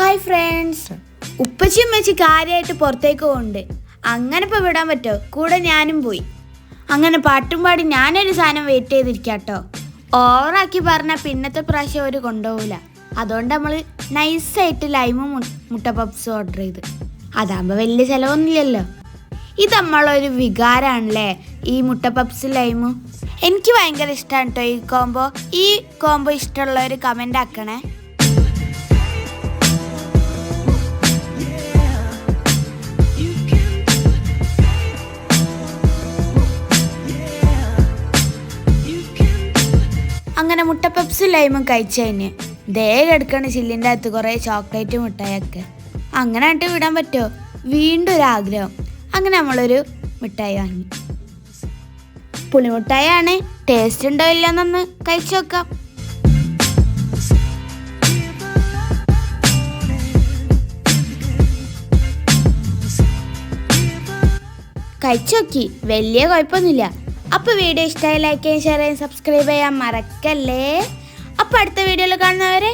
Hi friends ഉപ്പച്ചിയും വെച്ച് കാര്യമായിട്ട് പുറത്തേക്ക് പോകുന്നുണ്ട് അങ്ങനെ ഇപ്പോൾ വിടാൻ പറ്റുമോ? കൂടെ ഞാനും പോയി. അങ്ങനെ പാട്ടും പാടി ഞാനൊരു സാധനം വെയിറ്റ് ചെയ്തിരിക്കാട്ടോ ഓവറാക്കി പറഞ്ഞാൽ പിന്നത്തെ പ്രാവശ്യം അവർ കൊണ്ടുപോകില്ല അതുകൊണ്ട് നമ്മൾ നൈസായിട്ട് ലൈമും മുട്ട പപ്സും ഓർഡർ ചെയ്ത്. അതാകുമ്പോൾ വലിയ ചിലവൊന്നുമില്ലല്ലോ. ഇത് നമ്മളൊരു വികാരമാണല്ലേ ഈ മുട്ട പപ്സ് ലൈമും എനിക്ക് ഭയങ്കര ഇഷ്ടമാണ് കേട്ടോ ഈ കോംബോ ഈ കോംബോ ഇഷ്ടമുള്ളവർ കമന്റ് ആക്കണേ. മുട്ട പെപ്സി ലൈമും കഴിച്ചതിന്. ദേ കിടക്കണ ചില്ലിന്റെ അകത്ത് കുറേ ചോക്ലേറ്റ് മിഠായൊക്കെ അങ്ങനെ ആയിട്ട് വിടാൻ പറ്റുമോ? വീണ്ടും ഒരു ആഗ്രഹം. അങ്ങനെ നമ്മളൊരു മിഠായി വാങ്ങി. പുളിമിഠായാണ് ടേസ്റ്റ് ഉണ്ടോ ഇല്ലെന്നൊന്ന് കഴിച്ചു നോക്കാം. കഴിച്ചു നോക്കി. വലിയ കുഴപ്പമൊന്നുമില്ല. അപ്പോൾ വീഡിയോ ഇഷ്ടമായി ലൈക്ക് ചെയ്യാൻ ഷെയർ ചെയ്യാൻ സബ്സ്ക്രൈബ് ചെയ്യാൻ മറക്കല്ലേ? അപ്പോൾ അടുത്ത വീഡിയോയിൽ കാണുന്നവരെ